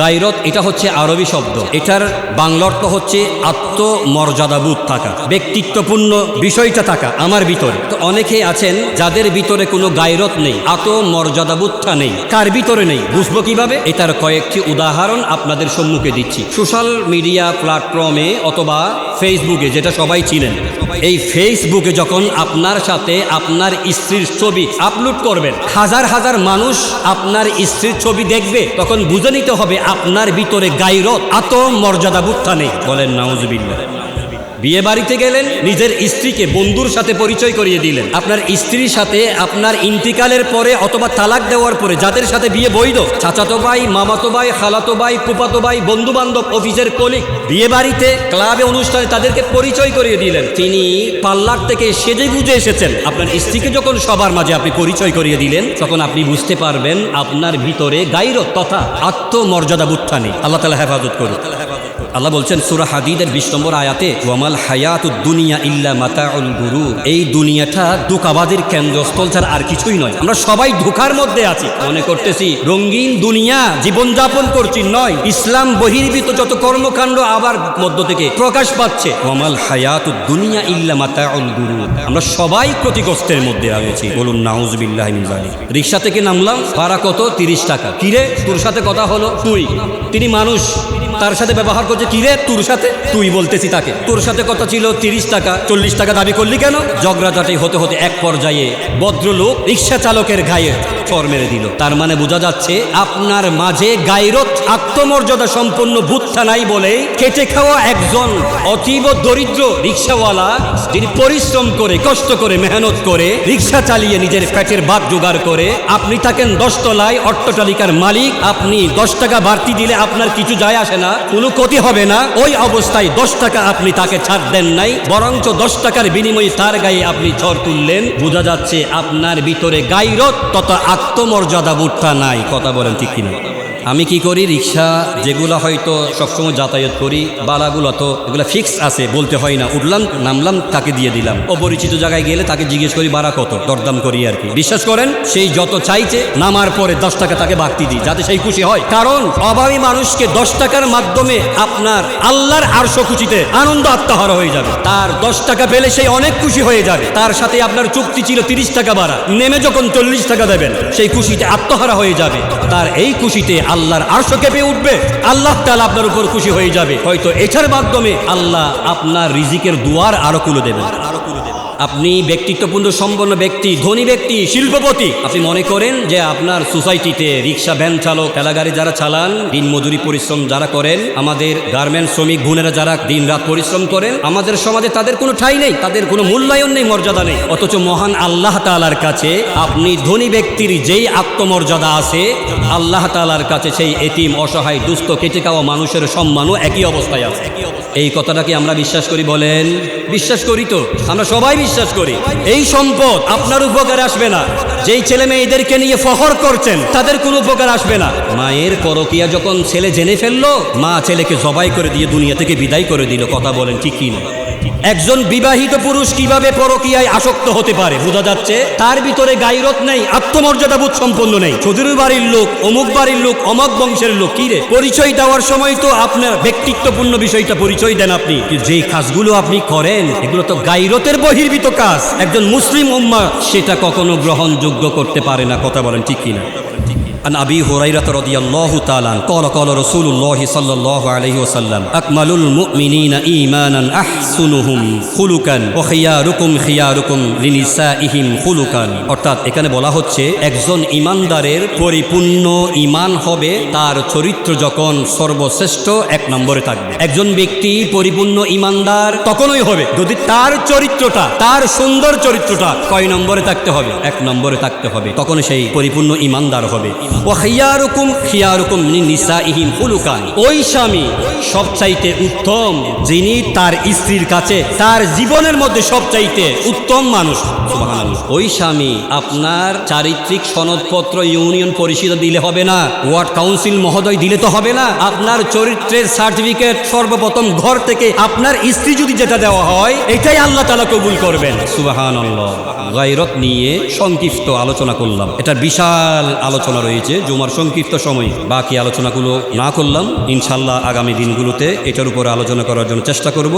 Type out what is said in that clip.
গাইরত এটা হচ্ছে আরবি শব্দ। এটার বাংলা অর্থ হচ্ছে আত্মমর্যাদাবোধ থাকা, ব্যক্তিত্বপূর্ণ বিষয়টা থাকা, আমার ভিতরে। তো অনেকে আছেন যাদের ভিতরে কোনো গাইরত নেই, আত্মমর্যাদাবোধটা নেই। কার ভিতরে নেই? বুঝব কীভাবে? এটার কয়েকটি উদাহরণ আপনাদের সম্মুখে দিচ্ছি। সোশ্যাল মিডিয়া প্ল্যাটফর্মে অথবা ফেসবুকে যেটা সবাই ছিলেন এই ফেসবুকে যখন আপনার সাথে আপনার স্ত্রীর ছবি আপলোড করবেন, হাজার হাজার মানুষ আপনার স্ত্রীর ছবি দেখবে, তখন বুঝে নিতে হবে আপনার ভিতরে গাইরত আত মর্যাদা বুত্থা নেই। বলেন নাউজবিল্লা বিয়ে বাড়িতে গেলেন, নিজের স্ত্রীকে বন্ধুর সাথে পরিচয় করিয়ে দিলেন। আপনার স্ত্রীর সাথে আপনার ইন্তিকালের পরে অথবা তালাক দেওয়ার পরে যাদের সাথে বিয়ে বৈধ, চাচাতো ভাই, মামাতো ভাই, খালাতো ভাই ফুপাতো ভাই বন্ধু বান্ধব অফিসের কলিগ, বিয়ে বাড়িতে, ক্লাবে, অনুষ্ঠানে তাদেরকে পরিচয় করিয়ে দিলেন। তিনি পার্লার থেকে সেজে বুঝে এসেছেন। আপনার স্ত্রীকে যখন সবার মাঝে আপনি পরিচয় করিয়ে দিলেন, তখন আপনি বুঝতে পারবেন আপনার ভিতরে গাইরত তথা আত্মমর্যাদা বুত্থা নেই আল্লাহ তালা হেফাজত করুন। আল্লাহ বলছেন, সুরা হাদিদের বিশ নম্বর আয়াতে, ওয়ামাল হায়াত দুনিয়া ইল্লা মাতা মাতাউল গুরু এই দুনিয়াটা দুকাবাদের কেন্দ্রস্থল ছাড়া আর কিছুই নয়। আমরা সবাই ধোকার মধ্যে আছি। মনে করতেছি, রঙিন দুনিয়া জীবনযাপন করছি নয়। ইসলাম বহির্ভূত যত কর্মকাণ্ড আবার মধ্য থেকে প্রকাশ পাচ্ছে। ওয়ামাল হায়াত দুনিয়া ইল্লা মাতাউল গুরু আমরা সবাই ক্ষতিগ্রস্তের মধ্যে আছি বলুন নাউজবিল্লাহ রিক্সা থেকে নামলাম, ভাড়া কত? তিরিশ টাকা। কিরে তোর সাথে কথা হলো, তুই। তিনি মানুষ। তার সাথে ব্যবহার করছে কি রে? তোর সাথে? তুই বলতেছি তাকে। তোর সাথে কথা ছিল তিরিশ টাকা, চল্লিশ টাকা দাবি করলি কেন? ঝগড়াঝাটি হতে হতে এক পর্যায়ে ভদ্রলোক রিক্সা চালকের গায়ে চর মেরে দিল। তার মানে বোঝা যাচ্ছে আপনার মাঝে গাইরত, আত্মমর্যাদা সম্পন্ন বুদ্ধা নাই বলে খেটে খাওয়া একজন অতীব দরিদ্র রিক্সাওয়ালা যিনি পরিশ্রম করে, কষ্ট করে, মেহনত করে রিক্সা চালিয়ে নিজের পেটের ভাত জোগাড় করে, আপনি থাকেন দশতলায় অট্টতালিকার মালিক, আপনি দশ টাকা বাড়তি দিলে আপনার কিছু যায় আসে না। কোনো ক্ষতি হবে না। ওই অবস্থায় দশ টাকা আপনি তাকে ছাড় দেন নাই, বরঞ্চ দশ টাকার বিনিময়ে তার গায়ে আপনি ঝড় তুললেন। বোঝা যাচ্ছে আপনার ভিতরে গাইরত তথা আত্মমর্যাদা বুটটা নাই। কথা বলেন ঠিক কিনা? আমি কি করি? রিক্সা, যেগুলো হয়তো সবসময় যাতায়াত করি, বালাগুলো তো এগুলো ফিক্স আছে, বলতে হয় না। উঠলাম, নামলাম, তাকে দিয়ে দিলাম। অপরিচিত জায়গায় গেলে তাকে জিজ্ঞেস করি বাড়া কত? দরদাম করি আর কি। বিশ্বাস করেন, সেই যত চাইছে, নামার পরে দশ টাকা তাকে বাড়তি দিই, যাতে সেই খুশি হয়। কারণ, অভাবী মানুষকে দশ টাকার মাধ্যমে আপনার আল্লাহর আরশো খুশিতে আনন্দ আত্মহারা হয়ে যাবে। তার দশ টাকা পেলে সেই অনেক খুশি হয়ে যাবে। তার সাথে আপনার চুক্তি ছিল তিরিশ টাকা বাড়া নেমে যখন চল্লিশ টাকা দেবেন, সেই খুশিতে আত্মহারা হয়ে যাবে। তার এই খুশিতে আল্লাহর আরশো কেঁপে উঠবে, আল্লাহ তালা আপনার উপর খুশি হয়ে যাবে। হয়তো এটার মাধ্যমে আল্লাহ আপনার রিজিকের দুয়ার আরও খুলে দেবেন। আপনি ব্যক্তিত্বপূর্ণ, সম্পন্ন ব্যক্তি, ধনী ব্যক্তি, শিল্পপতি। আপনি মনে করেন যে আপনার সোসাইটিতে রিক্সা, ভ্যান চালক, ঠেলাগাড়ি যারা চালান, দিন মজুরি, পরিশ্রম যারা করেন, আমাদের গার্মেন্ট শ্রমিক বোনেরা যারা দিন রাত পরিশ্রম করেন, আমাদের সমাজে তাদের কোনো ঠাই নেই, তাদের কোনো মূল্যায়ন নেই, মর্যাদা নেই। অথচ মহান আল্লাহ তালার কাছে আপনি ধনী ব্যক্তির যেই আত্মমর্যাদা আছে, আল্লাহ তালার কাছে সেই এতিম, অসহায়, দুস্থ, কেটে খাওয়া মানুষের সম্মানও একই অবস্থায় আছে। এই কথাটা কি আমরা বিশ্বাস করি বলেন? বিশ্বাস করি তো। আমরা সবাই বিশ্বাস করি। এই সম্পদ আপনার উপকার আসবে না। যেই ছেলে মেয়েদেরকে নিয়ে ফহর করছেন, তাদের কোনো উপকার আসবে না। মায়ের পরকিয়া যখন ছেলে জেনে ফেলল, মা ছেলেকে জবাই করে দিয়ে দুনিয়া থেকে বিদায় করে দিল। কথা বলেন ঠিক না একজন বিবাহিত পুরুষ কীভাবে পরকিয়ায় আসক্ত হতে পারে, বোঝা যাচ্ছে? তার ভিতরে গাইরত নেই, আত্মমর্যাদাবোধ সম্পন্ন নেই। চৌধুরী বাড়ির লোক, অমুক বাড়ির লোক, অমক বংশের লোক, কি রে? পরিচয় দেওয়ার সময় তো আপনার ব্যক্তিত্বপূর্ণ বিষয়টা পরিচয় দেন আপনি। যেই কাজগুলো আপনি করেন, এগুলো তো গাইরতের বহির্ভূত কাজ। একজন মুসলিম উম্মা, সেটা কখনো গ্রহণযোগ্য করতে পারে না, কথা বলেন ঠিক কিনা? عن أبي هريرة رضي الله تعالى عنه قال قال رسول الله صلى الله عليه وسلم أكمل المؤمنين إيمانا أحسنهم خلقا وخياركم خياركم لنسائهم خلقا অর্থাৎ এখানে বলা হচ্ছে একজন ইমানদারের পরিপূর্ণ ইমান হবে তার চরিত্র যখন সর্বশ্রেষ্ঠ এক নম্বরে থাকবে একজন ব্যক্তি পরিপূর্ণ ইমানদার তখনই হবে যদি তার চরিত্রটা তার সুন্দর চরিত্রটা কয় নম্বরে থাকতে হবে এক নম্বরে থাকতে হবে তখন সেই পরিপূর্ণ ইমানদার হবে ও খিয়ারুকুম ওই স্বামী সবচাইতে উত্তম যিনি তার স্ত্রীর কাছে তার জীবনের মধ্যে সবচাইতে উত্তম মানুষ। ওই স্বামী আপনার চারিত্রিক সনদপত্র ইউনিয়ন পরিষদ দিলে হবে না, ওয়ার্ড কাউন্সিল মহোদয় দিলে তো হবে না। আপনার চরিত্রের সার্টিফিকেট সর্বপ্রথম ঘর থেকে আপনার স্ত্রী যদি যেটা দেওয়া হয়, এটাই আল্লাহ তালা কবুল করবেন। সুবাহান নিয়ে সংক্ষিপ্ত আলোচনা করলাম। এটার বিশাল আলোচনা রয়েছে। হয়েছে জুমার সংক্ষিপ্ত সময়। বাকি আলোচনাগুলো না করলাম। ইনশাল্লাহ আগামী দিনগুলোতে এটার উপর আলোচনা করার জন্য চেষ্টা করব।